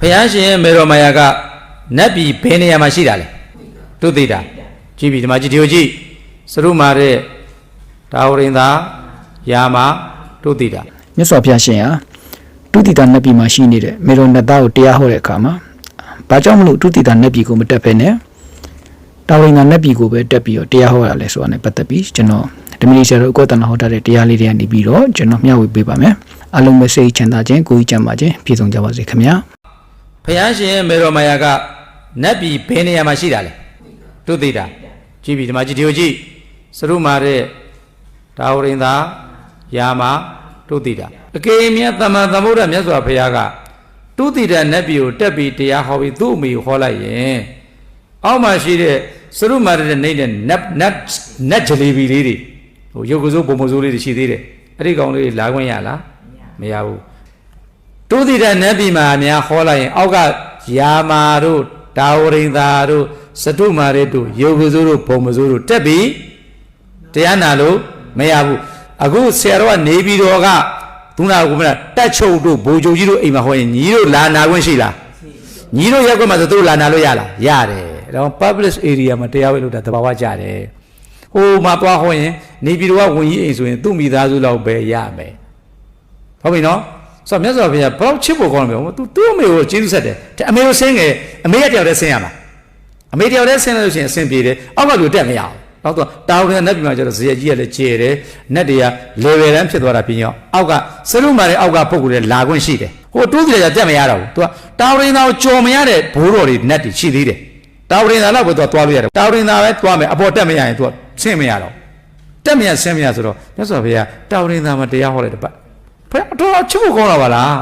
ဖယားရှင်မေတော်မာယာကနတ်ပြည်ဘယ်နေရာမှာရှိတာလဲသူသိတာကြည့်ပြီဒီမှာကြည့်ဒီကိုကြည့်စရုမာတဲ့ဒါဝရင်သာယာမသူသိတာမြတ်စွာဘုရားရှင်ဟာတုတိတာနတ်ပြည်မှာရှိနေတဲ့မေတော်နတ်သားကိုတရားဟောတဲ့အခါမှာဘာကြောင့်မလို့တုတိတာနတ်ပြည်ကိုမတက်ဖဲနဲ့တာဝိငါနတ်ပြည်ကိုပဲတက်ပြီးတော့တရားဟောရလဲဆိုတာ ਨੇ ပတ်သက်ပြီးကျွန်တော်ဓမ္မရီဆရာတို့အကောတနာဟောထားတဲ့တရားလေးတွေကနေပြီးတော့ကျွန်တော်မျှဝေပေးပါမယ်အလုံးမစိတ်ချမ်းသာခြင်းကိုယ်ကြီးချမ်းသာခြင်းပြည့်စုံကြပါစေခင်ဗျာ ဖယားရှင်မေတော်မာယာကနတ်ပြည်ဘယ်နေရာမှာရှိတာလဲသူသိတာကြည့်ပြီဒီမှာကြည့်ဒီကိုကြည့်စရုမာတဲ့ဒါဝရင်သာယာမသူသိတာအကေမြတ်သမ္မာသမ္ဗုဒ္ဓမြတ်စွာဘုရားကသူသိတဲ့နတ်ပြည်ကိုတက်ပြီးတရားဟောပြီးသူ့အမိကိုဟောလိုက်ရင်အောက်မှာရှိတဲ့စရုမာတဲ့နေတဲ့နတ်နတ်နတ်ဂျလီဘီလေးတွေဟိုရုပ်ကစိုးပုံမစိုးလေးတွေရှိသေးတယ်အဲ့ဒီကောင်လေးတွေလာခွင့်ရလားမရဘူး တုတိတနတ်ပြည်မှာအများဟောလိုက်ရင် အောက်ကယာမာတို့ဒါဝရိန်သာတို့စတုမာရတို့ယောဂဇုတို့ဘုံမဇုတို့တက်ပြီးတရားနာလို့မရဘူးအခုဆရာတော်ကနေပြီးတော့ကသူနာကမလားတက်ချုပ်တို့ဘိုလ်ချုပ်ကြီးတို့အိမ်မှာဟောရင်ညီတို့လာနာခွင့်ရှိလားညီတို့ရက်ကွက်မှာဆိုသူတို့လာနာလို့ရလားရတယ်ဒါတော့ public area မှာတရားဝဲလို့တာတဘာဝကြတယ်ဟိုမှာသွားဟောရင်နေပြည်တော်ကဝင်ကြီးအိမ်ဆိုရင်သူ့မိသားစုလောက်ပဲရမယ်ဟုတ်ပြီနော် ဆိုတော့မြတ်စွာဘုရားဘယ်တော့ချစ်ဖို့ကောင်းတယ်မဟုတ်သူသူ့အမေကိုကျေးဇူးဆက်တယ်တဲ့အမေကိုဆင်းငယ်အမေကတယောက်တည်းဆင်းရမှာအမေတယောက်တည်းဆင်းလို့ရှိရင်အဆင်ပြေတယ်အောက်ကလူတက်မရအောင်နောက်တော့တာဝန်ကနတ်ပြည်မှာကျတော့ဇေယျကြီးကလည်းကျေတယ်နတ်တွေက level တန်းဖြစ်သွားတာပြင်ရောအောက်ကစရုမာတဲ့အောက်ကပုဂ္ဂိုလ်တွေလာခွင့်ရှိတယ်ဟိုတိုးကြကြတက်မရတော့ဘူးသူကတာဝရင်သားကိုကြော်မရတဲ့ဘိုးတော်တွေနတ်တွေရှိသေးတယ်တာဝရင်သားတော့ပဲသူကသွားလို့ရတယ်တာဝရင်သားပဲသွားမယ်အပေါ်တက်မရရင်သူကဆင်းမရတော့တက်မရဆင်းမရဆိုတော့မြတ်စွာဘုရားတာဝရင်သားမှာတရားဟောတဲ့တပတ် ဘုရားအတော်ချစ်ဖို့ကောင်းတာပါလား